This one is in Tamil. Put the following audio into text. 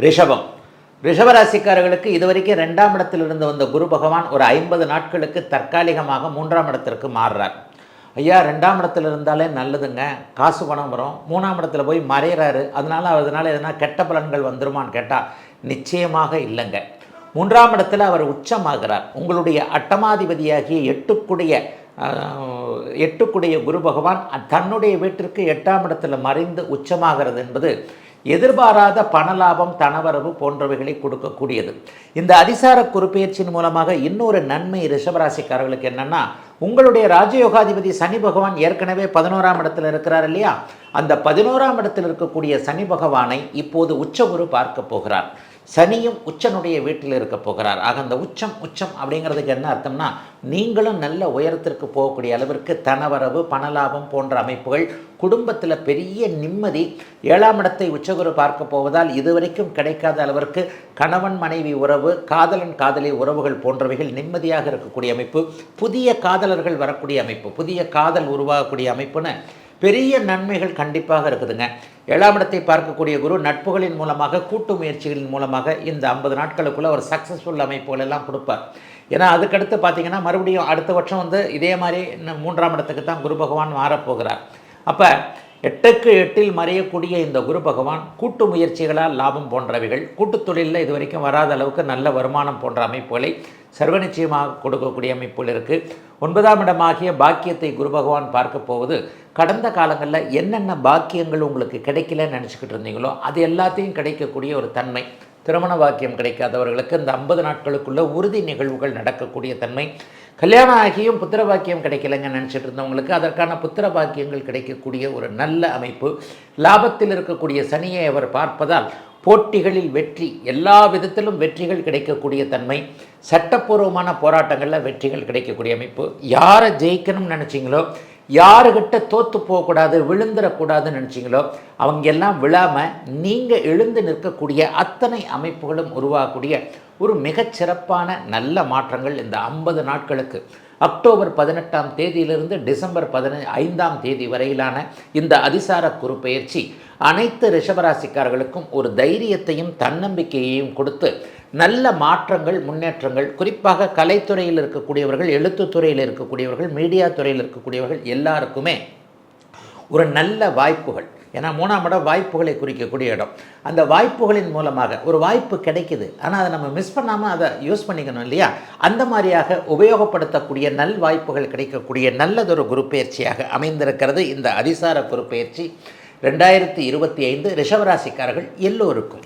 ரிஷபம். ரிஷபராசிக்காரர்களுக்கு இதுவரைக்கும் ரெண்டாம் இடத்தில் இருந்து வந்த குரு பகவான் ஒரு ஐம்பது நாட்களுக்கு தற்காலிகமாக மூன்றாம் இடத்திற்கு மாறுறார். ஐயா ரெண்டாம் இடத்துல இருந்தாலே நல்லதுங்க. காசு பணம் வரும். மூணாம் இடத்துல போய் மறையிறாரு. அதனால அதனால் எதனா கெட்ட பலன்கள் வந்துருமான்னு கேட்டால் நிச்சயமாக இல்லைங்க. மூன்றாம் இடத்துல அவர் உச்சமாகிறார். உங்களுடைய அட்டமாதிபதியாகிய எட்டுக்குடைய எட்டுக்குடைய குரு பகவான் தன்னுடைய வீட்டிற்கு எட்டாம் இடத்துல மறைந்து உச்சமாகிறது என்பது எதிர்பாராத பணலாபம் தனவரவு போன்றவைகளை கொடுக்கக்கூடியது. இந்த அதிசார குறுப்பெயர்ச்சியின் மூலமாக இன்னொரு நன்மை ரிஷபராசிக்காரர்களுக்கு என்னன்னா உங்களுடைய ராஜயோகாதிபதி சனி பகவான் ஏற்கனவே பதினோராம் இடத்துல இருக்கிறார் இல்லையா? அந்த பதினோராம் இடத்தில் இருக்கக்கூடிய சனி பகவானை இப்போது உச்சகுரு பார்க்க போகிறார். சனியும் உச்சனுடைய வீட்டில் இருக்க போகிறார். ஆக அந்த உச்சம் உச்சம் அப்படிங்கிறதுக்கு என்ன அர்த்தம்னா நீங்களும் நல்ல உயரத்திற்கு போகக்கூடிய அளவிற்கு தனவரவு பணலாபம் போன்ற அமைப்புகள் குடும்பத்தில் பெரிய நிம்மதி ஏழாம் இடத்தை உச்சகுரு பார்க்க போவதால் இதுவரைக்கும் கிடைக்காத அளவிற்கு கணவன் மனைவி உறவு காதலன் காதலி உறவுகள் போன்றவைகள் நிம்மதியாக இருக்கக்கூடிய அமைப்பு புதிய காதலர்கள் வரக்கூடிய அமைப்பு புதிய காதல் உருவாகக்கூடிய அமைப்புன்னு பெரிய நன்மைகள் கண்டிப்பாக இருக்குதுங்க. ஏழாம் இடத்தை பார்க்கக்கூடிய குரு நட்புகளின் மூலமாக கூட்டு முயற்சிகளின் மூலமாக இந்த ஐம்பது நாட்களுக்குள்ளே ஒரு சக்ஸஸ்ஃபுல் அமைப்புகள் எல்லாம் கொடுப்பார். ஏன்னா அதுக்கடுத்து பார்த்தீங்கன்னா மறுபடியும் அடுத்த வருஷம் வந்து இதே மாதிரி இன்னும் மூன்றாம் இடத்துக்கு தான் குரு பகவான் மாறப்போகிறார். அப்போ எட்டுக்கு எட்டில் மறையக்கூடிய இந்த குரு பகவான் கூட்டு முயற்சிகளால் லாபம் போன்றவைகள் கூட்டுத் தொழிலில் இது வரைக்கும் வராத அளவுக்கு நல்ல வருமானம் போன்ற அமைப்புகளை சர்வ நிச்சயமாக கொடுக்கக்கூடிய அமைப்புகள் இருக்குது ஒன்பதாம் இடமாகிய பாக்கியத்தை குரு பகவான் பார்க்க போவது கடந்த காலங்களில் என்னென்ன பாக்கியங்கள் உங்களுக்கு கிடைக்கலன்னு நினச்சிக்கிட்டு இருந்தீங்களோ அது எல்லாத்தையும் கிடைக்கக்கூடிய ஒரு தன்மை. திருமண பாக்கியம் கிடைக்காதவர்களுக்கு இந்த ஐம்பது நாட்களுக்குள்ள உறுதி நிகழ்வுகள் நடக்கக்கூடிய தன்மை. கல்யாணம் ஆகியும் புத்திர பாக்கியம் கிடைக்கலங்க நினச்சிட்டு இருந்தவங்களுக்கு அதற்கான புத்திர பாக்கியங்கள் கிடைக்கக்கூடிய ஒரு நல்ல அமைப்பு. லாபத்தில் இருக்கக்கூடிய சனியை அவர் பார்ப்பதால் போட்டிகளில் வெற்றி எல்லா விதத்திலும் வெற்றிகள் கிடைக்கக்கூடிய தன்மை சட்டப்பூர்வமான போராட்டங்களில் வெற்றிகள் கிடைக்கக்கூடிய அமைப்பு. யாரை ஜெயிக்கணும்னு நினச்சிங்களோ யாருக்கிட்ட தோற்று போகக்கூடாது விழுந்துடக்கூடாதுன்னு நினச்சிங்களோ அவங்க எல்லாம் விழாமல் நீங்கள் எழுந்து நிற்கக்கூடிய அத்தனை அமைப்புகளும் உருவாகக்கூடிய ஒரு மிகச்சிறப்பான நல்ல மாற்றங்கள் இந்த ஐம்பது நாட்களுக்கு. அக்டோபர் பதினெட்டாம் தேதியிலிருந்து டிசம்பர் பதின ஐந்தாம் தேதி வரையிலான இந்த அதிசார குறுப்பெயர்ச்சி அனைத்து ரிஷபராசிக்காரர்களுக்கும் ஒரு தைரியத்தையும் தன்னம்பிக்கையையும் கொடுத்து நல்ல மாற்றங்கள் முன்னேற்றங்கள் குறிப்பாக கலைத்துறையில் இருக்கக்கூடியவர்கள் எழுத்துத்துறையில் இருக்கக்கூடியவர்கள் மீடியா துறையில் இருக்கக்கூடியவர்கள் எல்லாருக்குமே ஒரு நல்ல வாய்ப்புகள். ஏன்னா மூணாம் இடம் வாய்ப்புகளை குறிக்கக்கூடிய இடம். அந்த வாய்ப்புகளின் மூலமாக ஒரு வாய்ப்பு கிடைக்குது. ஆனால் அதை நம்ம மிஸ் பண்ணாமல் அதை யூஸ் பண்ணிக்கணும் இல்லையா? அந்த மாதிரியாக உபயோகப்படுத்தக்கூடிய நல் வாய்ப்புகள் கிடைக்கக்கூடிய நல்லதொரு குரு பயிற்சியாக அமைந்திருக்கிறது இந்த அதிசார குரு பயிற்சி ரெண்டாயிரத்தி இருபத்தி ஐந்து ரிஷவராசிக்காரர்கள் எல்லோருக்கும்.